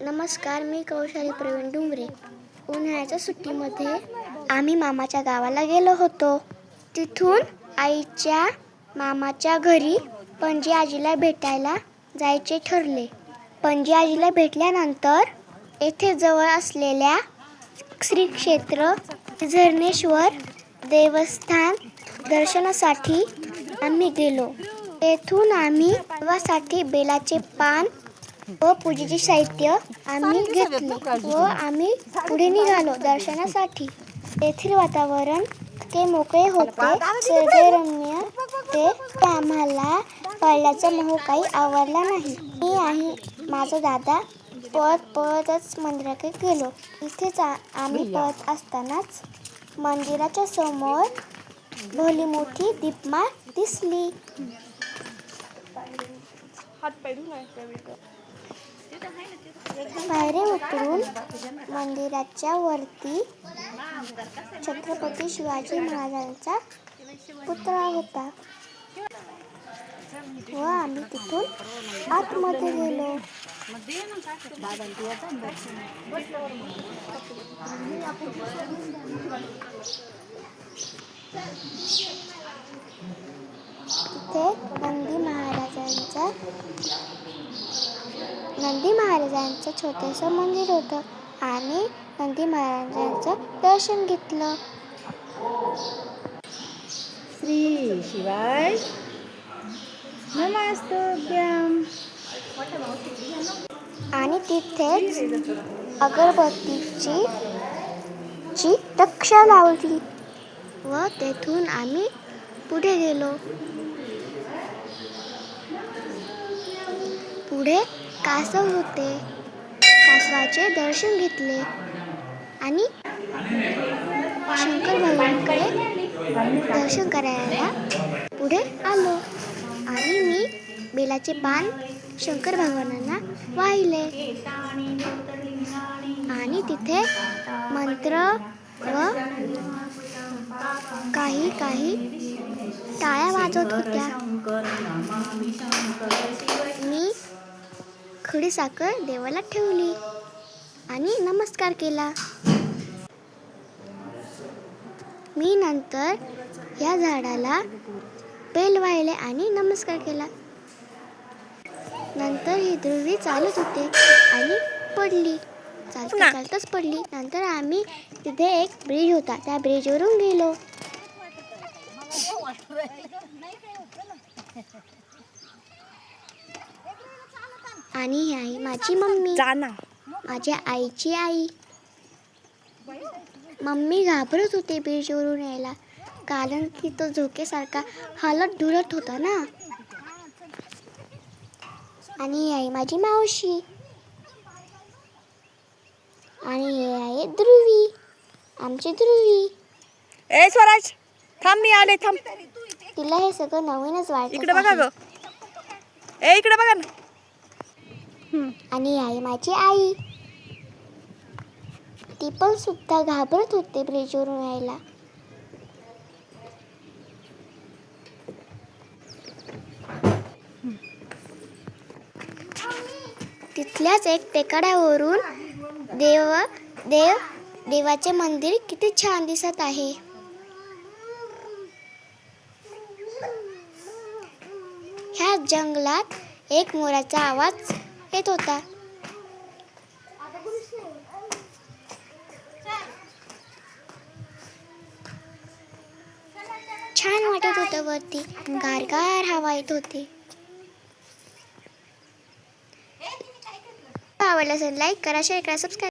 नमस्कार मी कौशाली प्रवीण डुंगरे. उन्हाळ्याच्या सुट्टीमध्ये आम्ही मामाच्या गावाला गेलो होतो. तिथून आईच्या मामाच्या घरी पणजी आजीला भेटायला जायचे ठरले. पणजी आजीला भेटल्यानंतर येथे जवळ असलेल्या श्री क्षेत्र झरणेश्वर देवस्थान दर्शनासाठी आम्ही गेलो. तेथून आम्ही देवासाठी बेलाचे पान व पूजेचे साहित्य आम्ही घेतले व आम्ही पुढे निघालो दर्शनासाठी. तेथील वातावरण ते मोकळे होते. सर्गरम्य ते आम्हाला पळण्याचा मोह काही आवडला नाही. मी आणि माझा दादा पळत पळतच मंदिराकडे गेलो. इथेच आम्ही पळत असतानाच मंदिराच्या समोर भली मोठी दीपमाळ दिसली. पायरे उतरून मंदिराच्या वरती छत्रपती शिवाजी महाराजांचा पुतळा होता. व आम्ही तिथून आतमध्ये गेलो. तिथे नंदी महाराजांचा नंदी महाराजांचं छोटंसं मंदिर होतं आणि नंदी महाराजांचं दर्शन घेतलं. श्री शिवाय नमस्तभ्याम. आणि तिथेच अगरबत्तीची ची रक्षा लावली व तेथून आम्ही पुढे गेलो. पुढे कासव होते. कासवाचे दर्शन घेतले. आणि शंकर भगवानकडे दर्शन करायला पुढे आलो. आणि मी बेलाचे पान शंकर भगवानांना वाहिले. आणि तिथे मंत्र व काही काही टाळ्या वाजवत होत्या. मी खडी साखर देवाला ठेवली आणि नमस्कार केला. मी नंतर या झाडाला बेल वाहिले आणि नमस्कार केला. नंतर ही ध्रुवी चालत होते आणि पडली. चालता चालताच पडली. नंतर आम्ही तिथे एक ब्रिज होता. त्या ब्रिजवरून गेलो. आणि ही आई माझी मम्मी. जाना. माझ्या आईची आई. मम्मी घाबरत होते ब्रिजवरून यायला. कारण की तो झोकेसारखा हलत डुलत होता ना. आणि ही आहे माझी मावशी. आणि हे आहे ध्रुवी. आमची ध्रुवी. ए स्वराज थांब मी आले थांब. तिला हे सगळं नवीनच इकडे बघा वाटत ग. ए इकडे बघा ना. आणि आई आहे माझी आई. ती पण सुद्धा घाबरत होते ब्रिजवरून यायला. तिथल्याच एक टेकड्यावरून देव देव देवाचे मंदिर किती छान दिसत आहे. ह्या जंगलात एक मोराचा आवाज येत होता छान वाटत होतं वरती. गारगार हवा येत होती. आवडलं असेल लाईक करा शेअर करा सबस्क्राईब